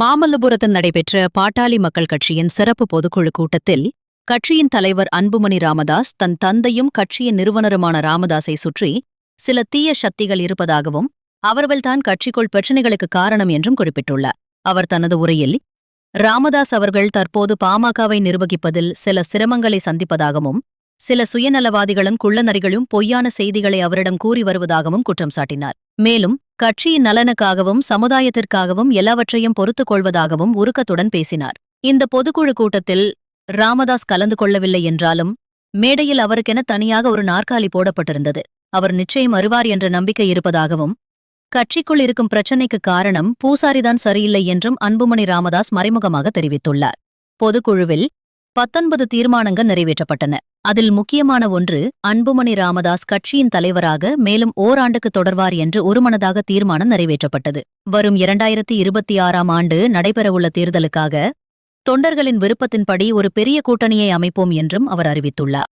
மாமல்லபுரத்தில் நடைபெற்ற பாட்டாளி மக்கள் கட்சியின் சிறப்பு பொதுக்குழு கூட்டத்தில் கட்சியின் தலைவர் அன்புமணி ராமதாஸ் தன் தந்தையும் கட்சியின் நிறுவனருமான ராமதாஸை சுற்றி சில தீய சக்திகள் இருப்பதாகவும் அவர்கள்தான் கட்சிக்குள் பிரச்சினைகளுக்கு காரணம் என்றும் குறிப்பிட்டுள்ளார். அவர் தனது உரையில் ராமதாஸ் அவர்கள் தற்போது பாமகவை நிர்வகிப்பதில் சில சிரமங்களை சந்திப்பதாகவும் சில சுயநலவாதிகளும் குள்ளநரிகளும் பொய்யான செய்திகளை அவரிடம் கூறி வருவதாகவும் குற்றம் சாட்டினார். மேலும் கட்சியின் நலனுக்காகவும் சமுதாயத்திற்காகவும் எல்லாவற்றையும் பொறுத்துக் கொள்வதாகவும் உருக்கத்துடன் பேசினார். இந்த பொதுக்குழு கூட்டத்தில் ராமதாஸ் கலந்து கொள்ளவில்லை என்றாலும் மேடையில் அவருக்கென தனியாக ஒரு நாற்காலி போடப்பட்டிருந்தது. அவர் நிச்சயம் வருவார் என்ற நம்பிக்கை இருப்பதாகவும் கட்சிக்குள் இருக்கும் பிரச்சினைக்கு காரணம் பூசாரிதான் சரியில்லை என்றும் அன்புமணி ராமதாஸ் மறைமுகமாக தெரிவித்துள்ளார். பொதுக்குழுவில் பத்தொன்பது தீர்மானங்கள் நிறைவேற்றப்பட்டன. அதில் முக்கியமான ஒன்று அன்புமணி ராமதாஸ் கட்சியின் தலைவராக மேலும் ஓராண்டுக்கு தொடர்வார் என்று ஒருமனதாக தீர்மானம் நிறைவேற்றப்பட்டது. வரும் இரண்டாயிரத்தி இருபத்தி ஆறாம் ஆண்டு நடைபெறவுள்ள தேர்தலுக்காக தொண்டர்களின் விருப்பத்தின்படி ஒரு பெரிய கூட்டணியை அமைப்போம் என்றும் அவர் அறிவித்துள்ளார்.